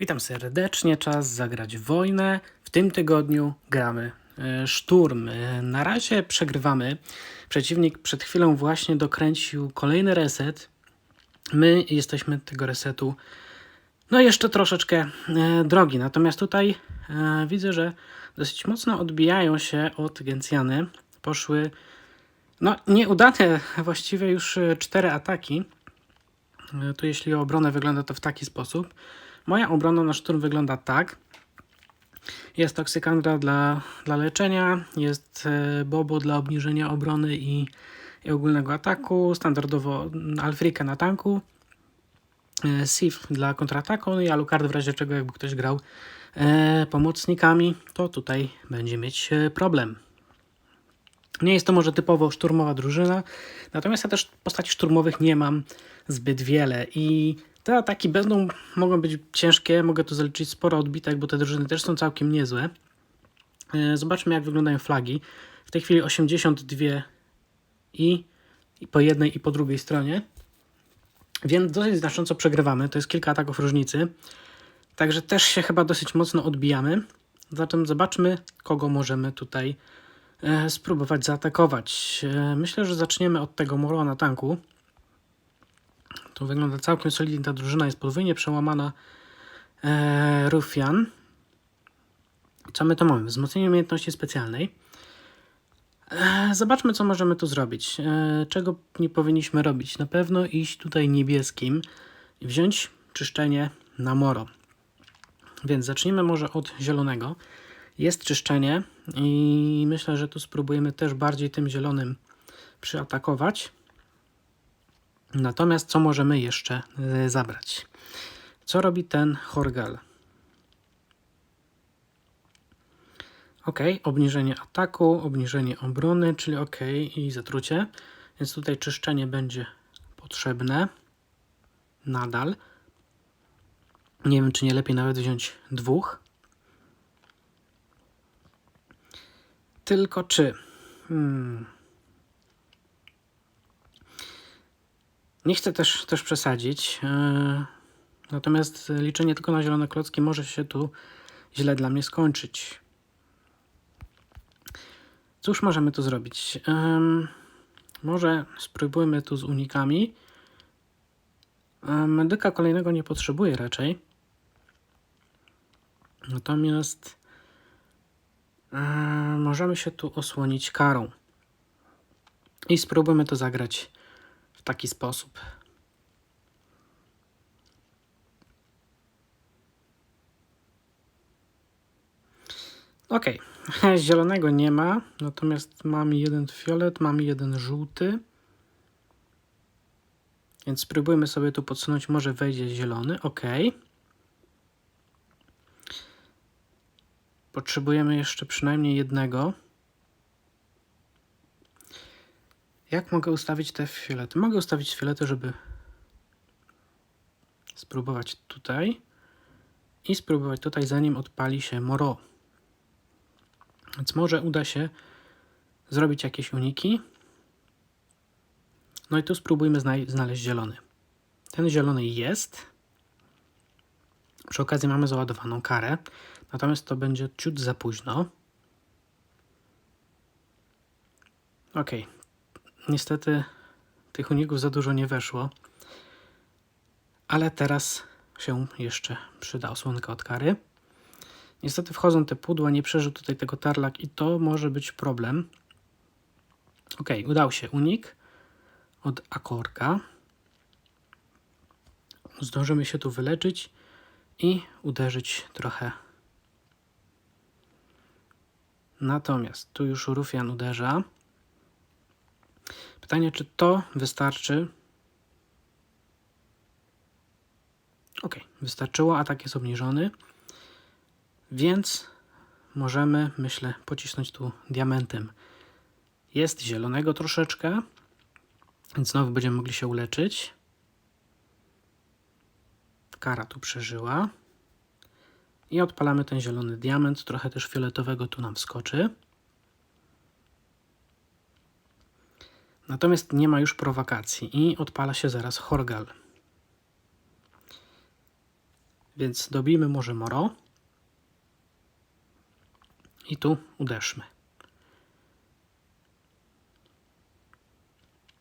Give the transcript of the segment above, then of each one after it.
Witam serdecznie, czas zagrać wojnę. W tym tygodniu gramy e, szturm. E, Na razie przegrywamy. Przeciwnik przed chwilą właśnie dokręcił kolejny reset. My jesteśmy tego resetu no jeszcze troszeczkę e, drogi. Natomiast tutaj widzę, że dosyć mocno odbijają się od Gencjany. Poszły no nieudane właściwie już cztery ataki. Tu jeśli o obronę wygląda to w taki sposób. Moja obrona na szturm wygląda tak. Jest toksykandra dla, dla leczenia, jest e, Bobo dla obniżenia obrony i, i ogólnego ataku, standardowo Alfrika na tanku, e, Sif dla kontrataku, no i Alucard w razie czego jakby ktoś grał e, pomocnikami, to tutaj będzie mieć e, problem. Nie jest to może typowo szturmowa drużyna, natomiast ja też postaci szturmowych nie mam zbyt wiele i te ataki będą, mogą być ciężkie, mogę tu zaliczyć sporo odbitek, bo te drużyny też są całkiem niezłe. E, Zobaczmy jak wyglądają flagi. W tej chwili 82 i, i po jednej i po drugiej stronie. Więc dosyć znacząco przegrywamy, to jest kilka ataków różnicy. Także też się chyba dosyć mocno odbijamy. Zatem zobaczmy, kogo możemy tutaj e, spróbować zaatakować. E, myślę, że zaczniemy od tego Moro na tanku. To wygląda całkiem solidnie. Ta drużyna jest podwójnie przełamana. E, Rufian. Co my tu mamy? Wzmocnienie umiejętności specjalnej. E, zobaczmy, co możemy tu zrobić. E, czego nie powinniśmy robić? Na pewno iść tutaj niebieskim i wziąć czyszczenie na moro. Więc zacznijmy może od zielonego. Jest czyszczenie i myślę, że tu spróbujemy też bardziej tym zielonym przyatakować. Natomiast co możemy jeszcze e, zabrać? Co robi ten Horgal? Ok, obniżenie ataku, obniżenie obrony, czyli ok i zatrucie. Więc tutaj czyszczenie będzie potrzebne. Nadal. Nie wiem, czy nie lepiej nawet wziąć dwóch. Tylko czy. Hmm. Nie chcę też, też przesadzić. Yy, natomiast liczenie tylko na zielone klocki może się tu źle dla mnie skończyć. Cóż możemy tu zrobić? Może spróbujmy tu z unikami. Ym, Medyka kolejnego nie potrzebuję raczej. Natomiast ym, możemy się tu osłonić karą. I spróbujmy to zagrać w taki sposób. Ok, zielonego nie ma, natomiast mamy jeden fiolet, mamy jeden żółty. Więc spróbujmy sobie tu podsunąć, może wejdzie zielony, ok. Potrzebujemy jeszcze przynajmniej jednego. Jak mogę ustawić te fiolety? Mogę ustawić fiolety, żeby spróbować tutaj i spróbować tutaj, zanim odpali się moro. Więc może uda się zrobić jakieś uniki. No i tu spróbujmy zna znaleźć zielony. Ten zielony jest. Przy okazji mamy załadowaną karę, natomiast to będzie ciut za późno. Ok, Niestety tych uników za dużo nie weszło. Ale teraz się jeszcze przyda osłonka od kary. Niestety wchodzą te pudła, nie przeżył tutaj tego tarlak i to może być problem. Ok, udał się unik od akorka. Zdążymy się tu wyleczyć i uderzyć trochę. Natomiast tu już Rufian uderza. Pytanie, czy to wystarczy? Ok, wystarczyło, atak jest obniżony, więc możemy, myślę, pocisnąć tu diamentem. Jest zielonego troszeczkę, więc znowu będziemy mogli się uleczyć. Kara tu przeżyła. I odpalamy ten zielony diament, trochę też fioletowego tu nam wskoczy. Natomiast nie ma już prowokacji i odpala się zaraz Horgal. Więc dobijmy może moro. I tu uderzmy.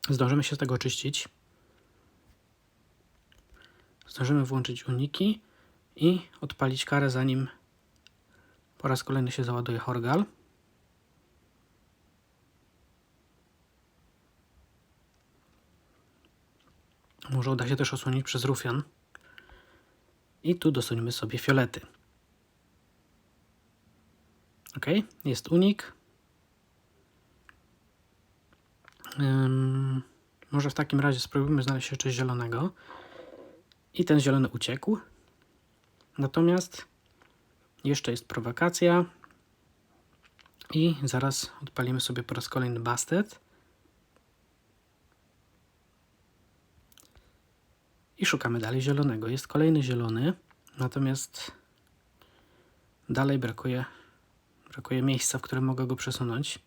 Zdążymy się z tego oczyścić. Zdążymy włączyć uniki i odpalić karę, zanim po raz kolejny się załaduje Horgal. Może uda się też osłonić przez rufian. I tu dosuńmy sobie fiolety. Ok, jest unik. Może w takim razie spróbujmy znaleźć jeszcze zielonego. I ten zielony uciekł. Natomiast jeszcze jest prowokacja. I zaraz odpalimy sobie po raz kolejny bastet. I szukamy dalej zielonego. Jest kolejny zielony, natomiast dalej brakuje, brakuje miejsca, w którym mogę go przesunąć.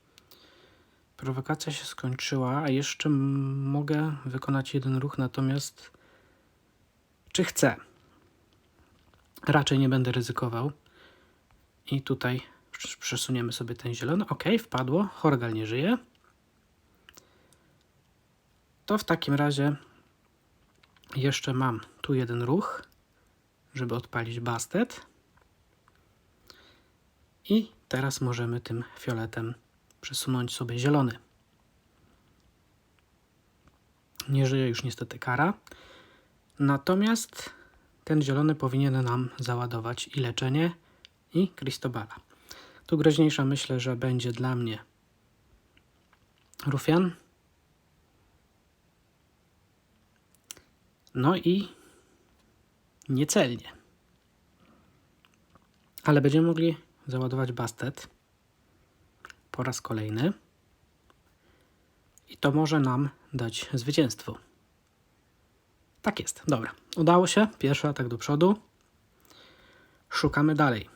Prowokacja się skończyła, a jeszcze mogę wykonać jeden ruch, natomiast czy chcę? Raczej nie będę ryzykował. I tutaj prz- przesuniemy sobie ten zielony. Ok, wpadło. Horgal nie żyje. To w takim razie jeszcze mam tu jeden ruch, żeby odpalić bastet. I teraz możemy tym fioletem przesunąć sobie zielony. Nie żyje już niestety kara. Natomiast ten zielony powinien nam załadować i leczenie, i Cristobala. Tu groźniejsza myślę, że będzie dla mnie Rufian. No i niecelnie. Ale będziemy mogli załadować bastet po raz kolejny. I to może nam dać zwycięstwo. Tak jest, dobra. Udało się. Pierwszy atak do przodu. Szukamy dalej.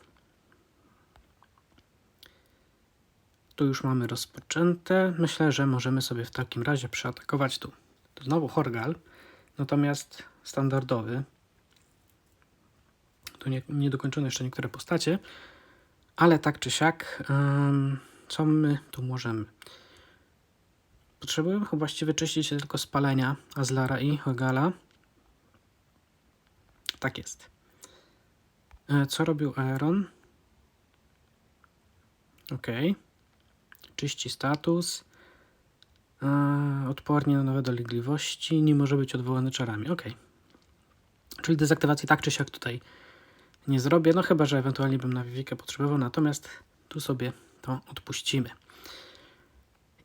Tu już mamy rozpoczęte. Myślę, że możemy sobie w takim razie przeatakować tu. To znowu Horgal, natomiast standardowy. Tu nie, niedokończone jeszcze niektóre postacie, ale tak czy siak, ym, co my tu możemy? Potrzebujemy chyba właściwie czyścić się tylko spalenia Azlara i Horgala. Tak jest. E, Co robił Aeron? Ok. Czyści status. E, Odpornie na nowe dolegliwości. Nie może być odwołany czarami. Ok. Czyli dezaktywacji tak czy siak tutaj nie zrobię. No chyba, że ewentualnie bym na Vivikę potrzebował. Natomiast tu sobie to odpuścimy.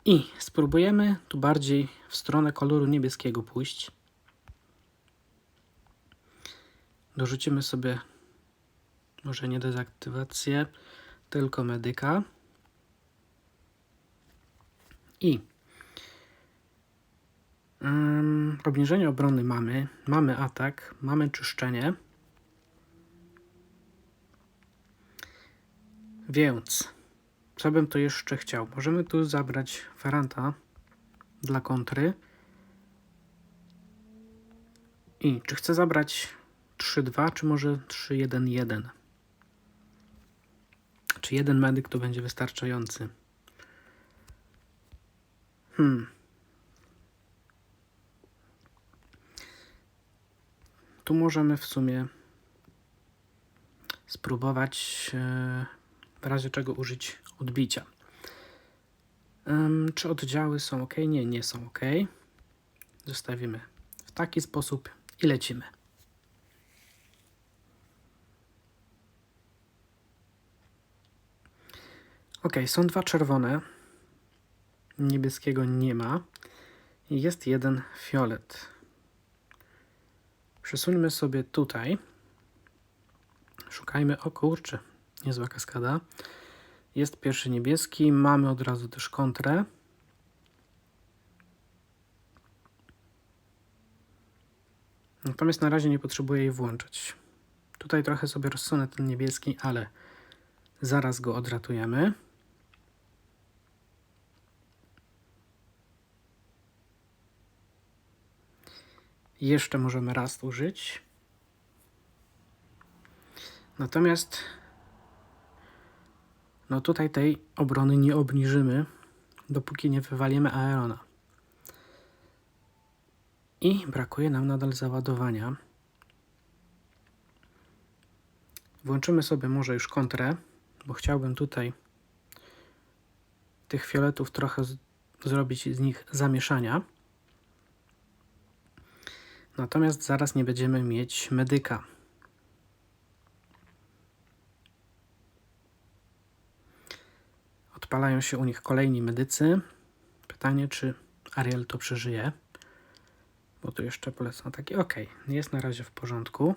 I spróbujemy tu bardziej w stronę koloru niebieskiego pójść. Dorzucimy sobie może nie dezaktywację, tylko medyka. I um, obniżenie obrony mamy, mamy atak, mamy czyszczenie. Więc co bym tu jeszcze chciał? Możemy tu zabrać Ferranta dla kontry. I czy chcę zabrać 3-2, czy może 3-1-1? Czy jeden medyk to będzie wystarczający? Hmm. Tu możemy w sumie spróbować e, w razie czego użyć odbicia. Czy oddziały są ok? Nie, nie są ok. Zostawimy w taki sposób i lecimy. Ok, są dwa czerwone. Niebieskiego nie ma. Jest jeden fiolet. Przesuńmy sobie tutaj. Szukajmy. O kurczę, niezła kaskada. Jest pierwszy niebieski. Mamy od razu też kontrę. Natomiast na razie nie potrzebuję jej włączać. Tutaj trochę sobie rozsunę ten niebieski, ale zaraz go odratujemy. Jeszcze możemy raz użyć. Natomiast no tutaj tej obrony nie obniżymy, dopóki nie wywalimy Aerona. I brakuje nam nadal załadowania. Włączymy sobie może już kontrę, bo chciałbym tutaj tych fioletów trochę zrobić z nich zamieszania. Natomiast zaraz nie będziemy mieć medyka. Odpalają się u nich kolejni medycy. Pytanie, czy Ariel to przeżyje. Bo tu jeszcze polecam taki. Ok, jest na razie w porządku.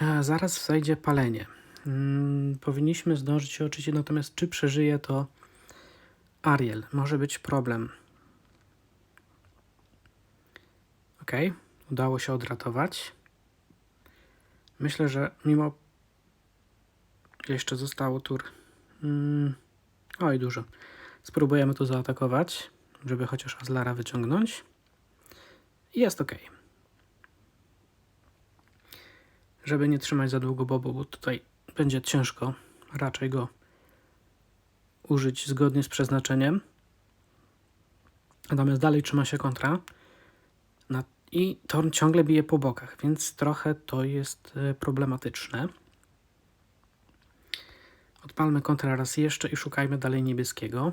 A zaraz zajdzie palenie. Hmm, powinniśmy zdążyć się oczyścić, natomiast czy przeżyje to Ariel? Może być problem. Ok, udało się odratować. Myślę, że mimo jeszcze zostało tur. Mm, oj, dużo. Spróbujemy tu zaatakować, żeby chociaż Azlara wyciągnąć. Jest ok. Żeby nie trzymać za długo bobu, bo tutaj będzie ciężko raczej go użyć zgodnie z przeznaczeniem. Natomiast dalej trzyma się kontra. I Torn ciągle bije po bokach, więc trochę to jest e, problematyczne. Odpalmy kontra raz jeszcze i szukajmy dalej niebieskiego.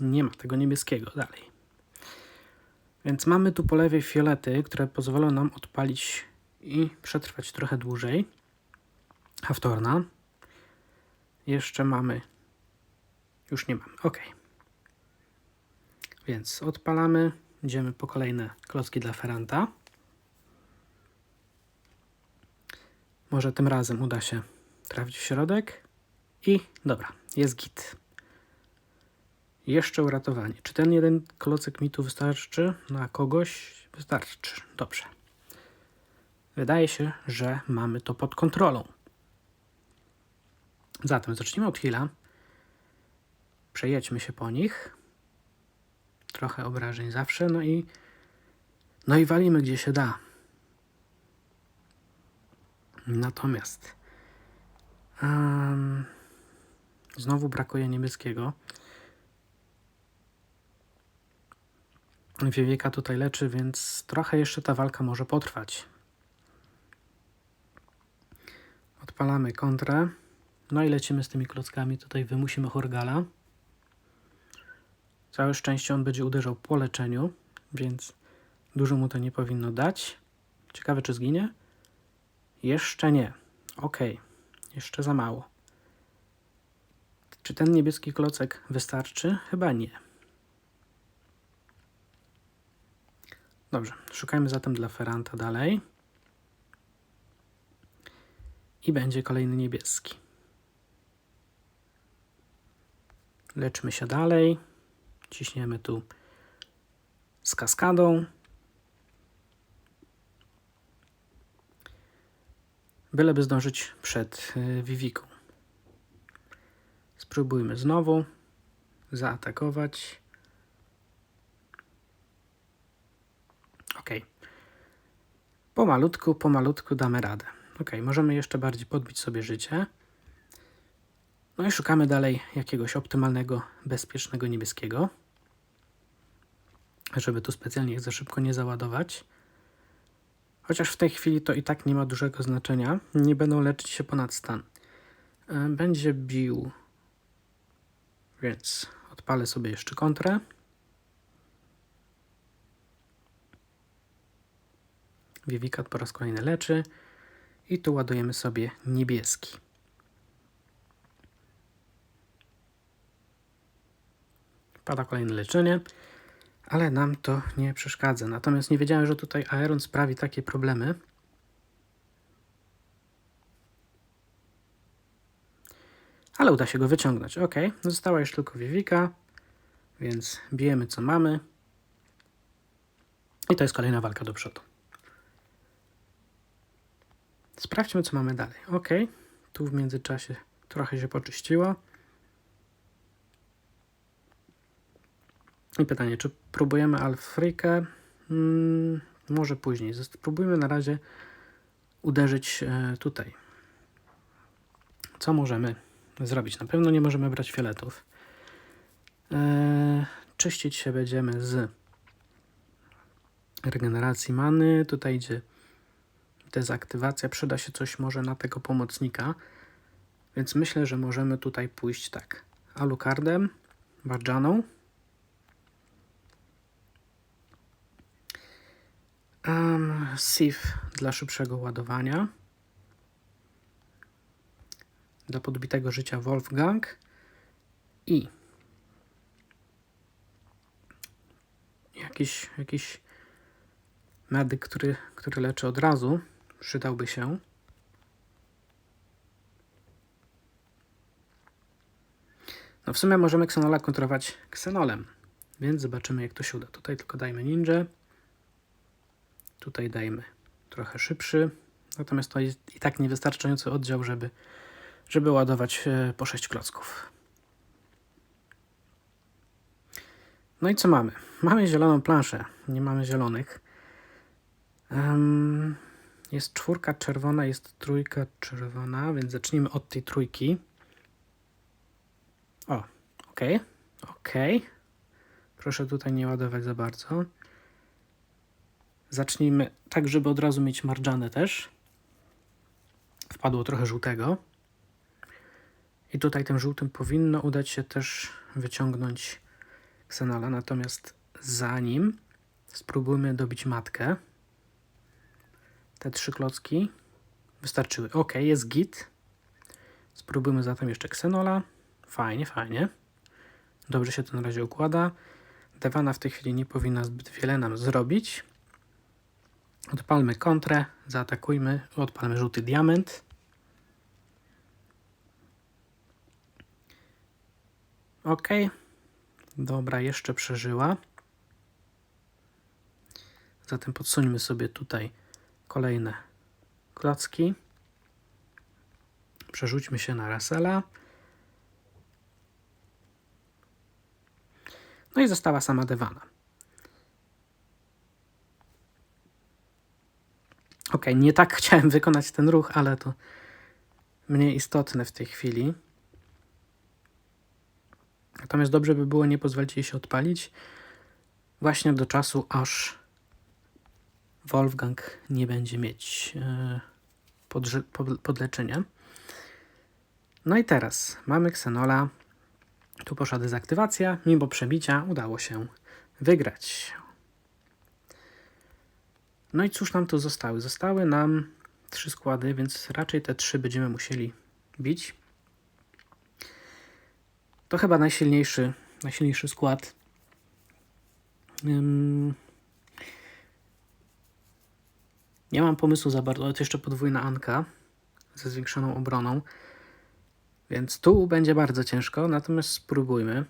Nie ma tego niebieskiego dalej. Więc mamy tu po lewej fiolety, które pozwolą nam odpalić i przetrwać trochę dłużej. Haftorna. Jeszcze mamy. Już nie mamy. Ok. Więc odpalamy. Idziemy po kolejne klocki dla Ferranta. Może tym razem uda się trafić w środek. I dobra, jest git. Jeszcze uratowanie. Czy ten jeden klocek mi tu wystarczy na kogoś? Wystarczy. Dobrze. Wydaje się, że mamy to pod kontrolą. Zatem zacznijmy od chwila. Przejedźmy się po nich. Trochę obrażeń zawsze. No i, no i walimy gdzie się da. Natomiast um, znowu brakuje niebieskiego. Wiewieka tutaj leczy, więc trochę jeszcze ta walka może potrwać. Odpalamy kontrę. No i lecimy z tymi klockami. Tutaj wymusimy Horgala. Całe szczęście on będzie uderzał po leczeniu, więc dużo mu to nie powinno dać. Ciekawe, czy zginie? Jeszcze nie. Ok, jeszcze za mało. Czy ten niebieski klocek wystarczy? Chyba nie. Dobrze, szukajmy zatem dla Ferranta dalej. I będzie kolejny niebieski. Leczmy się dalej. Ciśniemy tu z kaskadą. Byleby zdążyć przed y, Viviką. Spróbujmy znowu zaatakować. Ok. Pomalutku, pomalutku damy radę. Ok, możemy jeszcze bardziej podbić sobie życie. No i szukamy dalej jakiegoś optymalnego, bezpiecznego niebieskiego. Żeby tu specjalnie ich za szybko nie załadować. Chociaż w tej chwili to i tak nie ma dużego znaczenia. Nie będą leczyć się ponad stan. E, będzie bił. Więc odpalę sobie jeszcze kontrę. Wiewikat po raz kolejny leczy. I tu ładujemy sobie niebieski. Pada kolejne leczenie, ale nam to nie przeszkadza. Natomiast nie wiedziałem, że tutaj Aeron sprawi takie problemy. Ale uda się go wyciągnąć. Ok, została już tylko Wiewika, więc bijemy co mamy. I to jest kolejna walka do przodu. Sprawdźmy, co mamy dalej. Ok, tu w międzyczasie trochę się poczyściło. I pytanie, czy próbujemy Alfrykę? Hmm, może później. Spróbujmy na razie uderzyć e, tutaj. Co możemy zrobić? Na pewno nie możemy brać fioletów. E, czyścić się będziemy z regeneracji many. Tutaj idzie dezaktywacja. Przyda się coś może na tego pomocnika. Więc myślę, że możemy tutaj pójść tak. Alucardem, Barjaną. Um, SIF dla szybszego ładowania. Dla podbitego życia Wolfgang. I jakiś, jakiś medyk, który, który leczy od razu, przydałby się. No w sumie możemy Xenola kontrolować Xenolem, więc zobaczymy jak to się uda. Tutaj tylko dajmy ninja. Tutaj dajmy trochę szybszy. Natomiast to jest i tak niewystarczający oddział, żeby, żeby ładować e, po 6 klocków. No i co mamy? Mamy zieloną planszę. Nie mamy zielonych. Jest czwórka czerwona, jest trójka czerwona, więc zacznijmy od tej trójki. O, ok, ok. Proszę tutaj nie ładować za bardzo. Zacznijmy tak, żeby od razu mieć marżanę też. Wpadło trochę żółtego. I tutaj tym żółtym powinno udać się też wyciągnąć Xenala. Natomiast zanim spróbujmy dobić matkę, te trzy klocki wystarczyły. Ok, jest git. Spróbujmy zatem jeszcze Xenola. Fajnie, fajnie. Dobrze się to na razie układa. Dewana w tej chwili nie powinna zbyt wiele nam zrobić. Odpalmy kontrę, zaatakujmy, odpalmy żółty diament. Ok. Dobra, jeszcze przeżyła. Zatem podsuńmy sobie tutaj kolejne klocki. Przerzućmy się na Rasela. No i została sama Dewana. Ok, nie tak chciałem wykonać ten ruch, ale to mniej istotne w tej chwili. Natomiast dobrze by było nie pozwolić jej się odpalić właśnie do czasu, aż Wolfgang nie będzie mieć e, podleczenia. No i teraz mamy Xenola. Tu poszła dezaktywacja. Mimo przebicia udało się wygrać. No i cóż nam tu zostały? Zostały nam trzy składy, więc raczej te trzy będziemy musieli bić. To chyba najsilniejszy, najsilniejszy skład. nie mam pomysłu za bardzo, ale to jeszcze podwójna Anka ze zwiększoną obroną. Więc tu będzie bardzo ciężko, natomiast spróbujmy.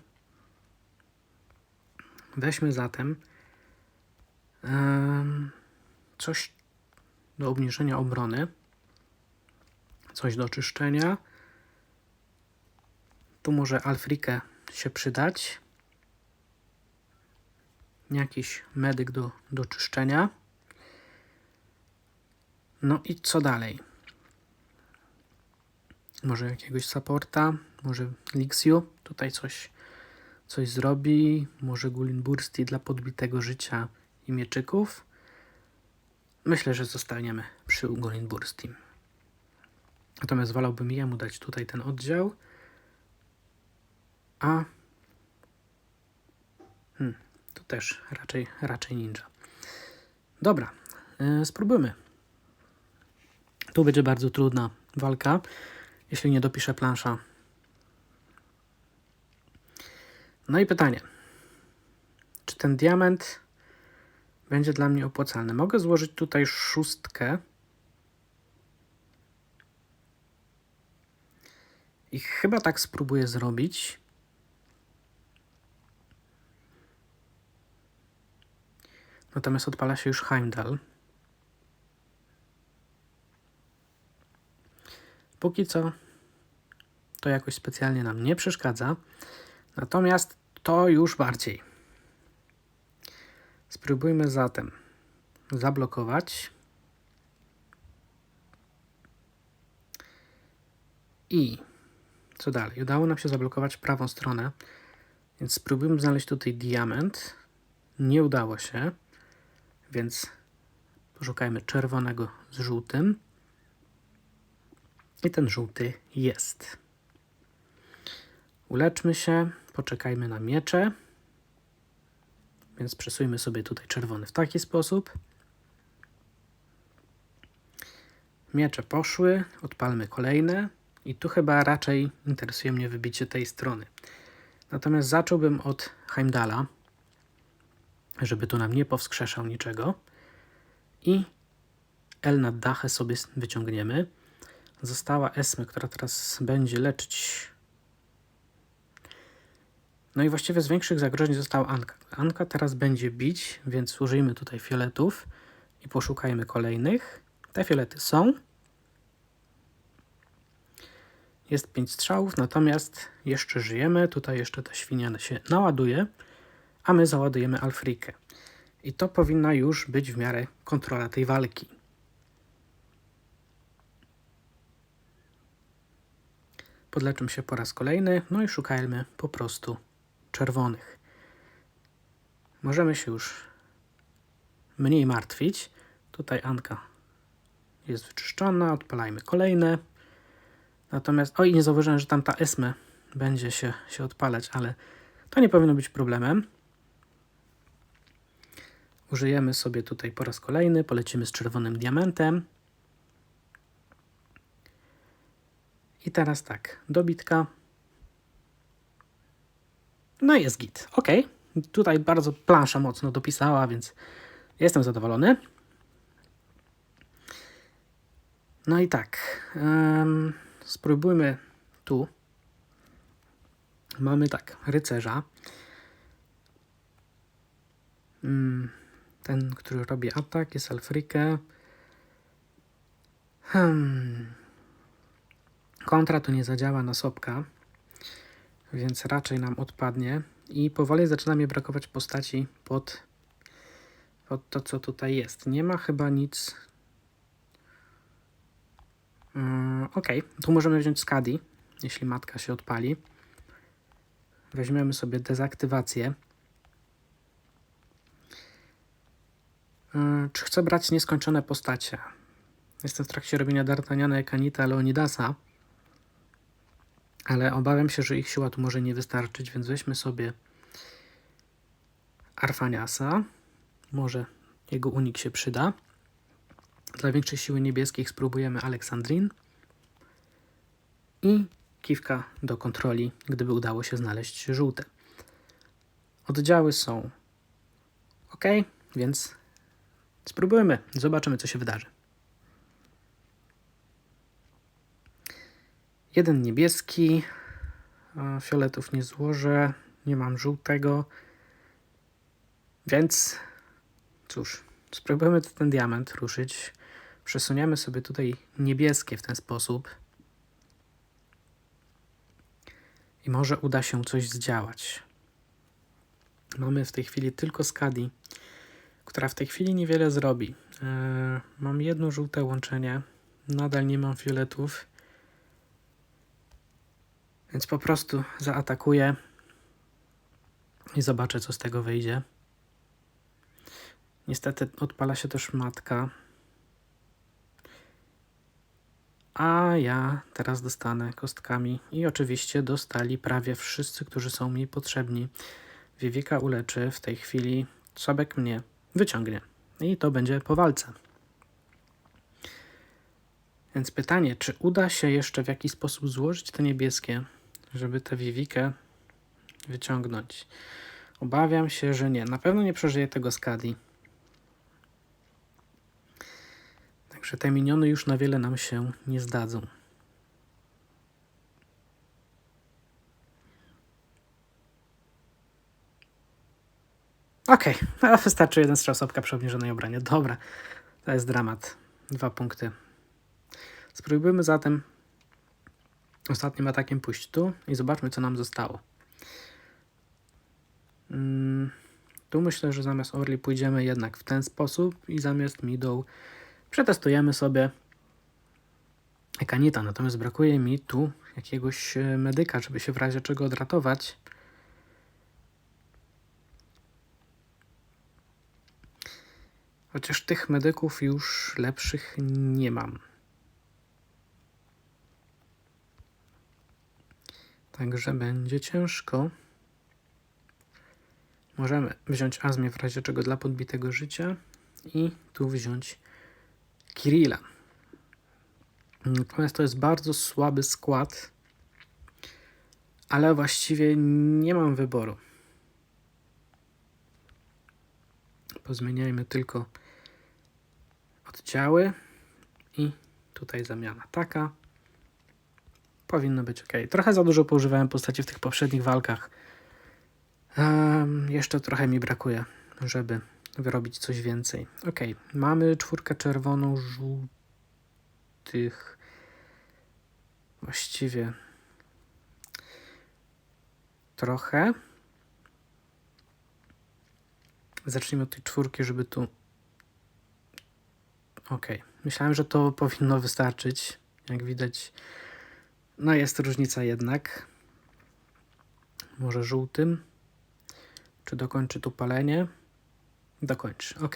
Weźmy zatem coś do obniżenia obrony, coś do czyszczenia. Tu może Alfrikę się przydać. Jakiś medyk do, do czyszczenia. No i co dalej? Może jakiegoś supporta, może Lixiu tutaj coś, coś zrobi, może Gulin Bursty dla podbitego życia i mieczyków. Myślę, że zostaniemy przy Gulin Bursty. Natomiast wolałbym jemu dać tutaj ten oddział. A hmm, tu też raczej, raczej ninja. Dobra, yy, spróbujmy. Tu będzie bardzo trudna walka, jeśli nie dopiszę plansza. No i pytanie. Czy ten diament będzie dla mnie opłacalny? Mogę złożyć tutaj szóstkę. I chyba tak spróbuję zrobić. Natomiast odpala się już Heimdall. Póki co to jakoś specjalnie nam nie przeszkadza. Natomiast to już bardziej. Spróbujmy zatem zablokować i co dalej? Udało nam się zablokować prawą stronę, więc spróbujmy znaleźć tutaj diament. Nie udało się, więc poszukajmy czerwonego z żółtym. I ten żółty jest. Uleczmy się, poczekajmy na miecze. Więc przesuńmy sobie tutaj czerwony w taki sposób. Miecze poszły, odpalmy kolejne. I tu chyba raczej interesuje mnie wybicie tej strony. Natomiast zacząłbym od Heimdala, żeby tu nam nie powskrzeszał niczego. I L nad dachę sobie wyciągniemy. Została Esmy, która teraz będzie leczyć. No i właściwie z większych zagrożeń została Anka. Anka teraz będzie bić, więc użyjmy tutaj fioletów i poszukajmy kolejnych. Te fiolety są. Jest 5 strzałów, natomiast jeszcze żyjemy. Tutaj jeszcze ta świnia się naładuje, a my załadujemy Alfrikę. I to powinna już być w miarę kontrola tej walki. Podleczmy się po raz kolejny, no i szukajmy po prostu czerwonych. Możemy się już mniej martwić. Tutaj Anka jest wyczyszczona, odpalajmy kolejne. Natomiast, oj, nie zauważyłem, że tam ta Esme będzie się, się odpalać, ale to nie powinno być problemem. Użyjemy sobie tutaj po raz kolejny, polecimy z czerwonym diamentem. I teraz tak, dobitka. No i jest git. Ok. Tutaj bardzo plansza mocno dopisała, więc jestem zadowolony. No i tak. Um, spróbujmy tu. Mamy tak, rycerza. Mm, ten, który robi atak, jest Alfrike. Hmm. Kontra to nie zadziała na sopka, więc raczej nam odpadnie. I powoli zaczyna mi brakować postaci pod, pod to, co tutaj jest. Nie ma chyba nic Mm, ok, tu możemy wziąć Skadi, jeśli matka się odpali. Weźmiemy sobie dezaktywację. Mm, czy chcę brać nieskończone postacie? Jestem w trakcie robienia D'Artagnana, Ekanita, Leonidasa, ale obawiam się, że ich siła tu może nie wystarczyć, więc weźmy sobie Arfaniasa. Może jego unik się przyda. Dla większej siły niebieskich spróbujemy Aleksandrin i kiwka do kontroli, gdyby udało się znaleźć żółte. Oddziały są ok, więc spróbujemy, zobaczymy co się wydarzy. Jeden niebieski, fioletów nie złożę, nie mam żółtego, więc cóż, spróbujemy ten diament ruszyć. Przesuniemy sobie tutaj niebieskie w ten sposób. I może uda się coś zdziałać. Mamy w tej chwili tylko Skadi, która w tej chwili niewiele zrobi. Yy, mam jedno żółte łączenie. Nadal nie mam fioletów. Więc po prostu zaatakuję i zobaczę, co z tego wyjdzie. Niestety odpala się też matka. A ja teraz dostanę kostkami i oczywiście dostali prawie wszyscy, którzy są mi potrzebni. Wiewika uleczy w tej chwili, Sobek mnie wyciągnie i to będzie po walce. Więc pytanie, czy uda się jeszcze w jakiś sposób złożyć te niebieskie, żeby tę Wiwikę wyciągnąć? Obawiam się, że nie. Na pewno nie przeżyje tego Skadi. że te miniony już na wiele nam się nie zdadzą. Okej, okay. wystarczy jeden strzał sopka przy obniżonej obranie. Dobra, to jest dramat. Dwa punkty. Spróbujmy zatem ostatnim atakiem pójść tu i zobaczmy, co nam zostało. Mm, tu myślę, że zamiast Orli pójdziemy jednak w ten sposób i zamiast Middle Przetestujemy sobie Akanita, natomiast brakuje mi tu jakiegoś e, medyka, żeby się w razie czego odratować. Chociaż tych medyków już lepszych nie mam. Także będzie ciężko. Możemy wziąć Azmię w razie czego dla podbitego życia i tu wziąć Kirilla. Natomiast to jest bardzo słaby skład, ale właściwie nie mam wyboru. Pozmieniajmy tylko oddziały i tutaj zamiana taka. Powinno być ok. Trochę za dużo poużywałem postaci w tych poprzednich walkach. Um, jeszcze trochę mi brakuje, żeby wyrobić coś więcej. Ok, mamy czwórkę czerwoną, żółtych. Właściwie trochę. Zacznijmy od tej czwórki, żeby tu. Ok, myślałem, że to powinno wystarczyć. Jak widać, no jest różnica jednak. Może żółtym. Czy dokończy tu palenie? Dokończy, ok.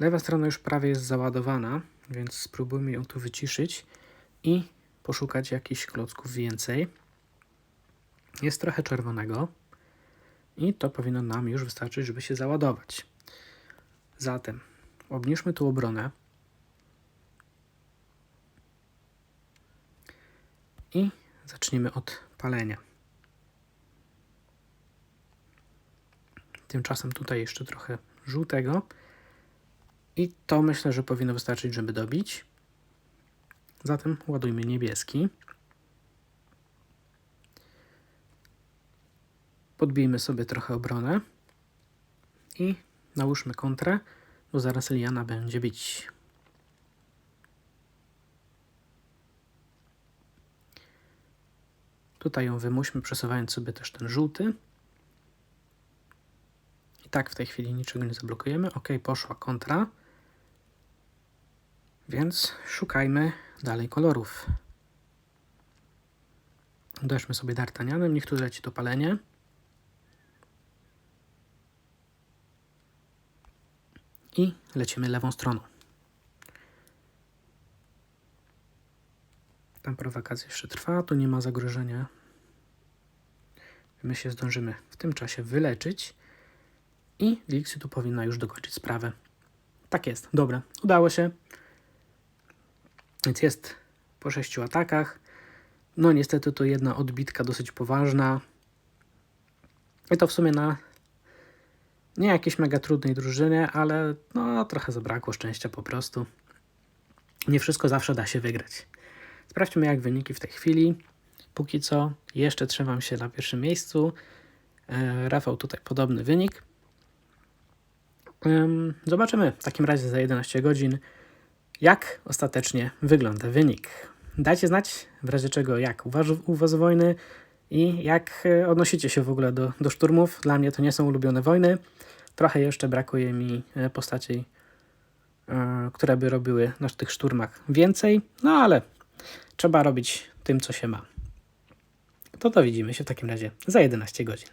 Lewa strona już prawie jest załadowana, więc spróbujmy ją tu wyciszyć i poszukać jakichś klocków więcej. Jest trochę czerwonego i to powinno nam już wystarczyć, żeby się załadować. Zatem obniżmy tu obronę i zacznijmy od palenia. Tymczasem tutaj jeszcze trochę żółtego. I to myślę, że powinno wystarczyć, żeby dobić. Zatem ładujmy niebieski. Podbijmy sobie trochę obronę. I nałóżmy kontrę, bo zaraz Liana będzie bić. Tutaj ją wymuśmy, przesuwając sobie też ten żółty tak w tej chwili niczego nie zablokujemy. Ok, poszła kontra. Więc szukajmy dalej kolorów. Uderzmy sobie D'Artagnanem, niech tu leci to palenie. I lecimy lewą stroną. Tam prowokacja jeszcze trwa, tu nie ma zagrożenia. My się zdążymy w tym czasie wyleczyć i Lixi tu powinna już dokończyć sprawę. Tak jest, dobra, udało się. Więc jest po sześciu atakach. No niestety to jedna odbitka dosyć poważna. I to w sumie na nie jakiejś mega trudnej drużynie, ale no trochę zabrakło szczęścia po prostu. Nie wszystko zawsze da się wygrać. Sprawdźmy jak wyniki w tej chwili. Póki co jeszcze trzymam się na pierwszym miejscu. E, Rafał tutaj podobny wynik. Zobaczymy w takim razie za 11 godzin, jak ostatecznie wygląda wynik. Dajcie znać w razie czego, jak u Was wojny i jak e, odnosicie się w ogóle do, do szturmów. Dla mnie to nie są ulubione wojny. Trochę jeszcze brakuje mi e, postaci, które by robiły na tych szturmach więcej, no ale trzeba robić tym, co się ma. To to widzimy się w takim razie za 11 godzin.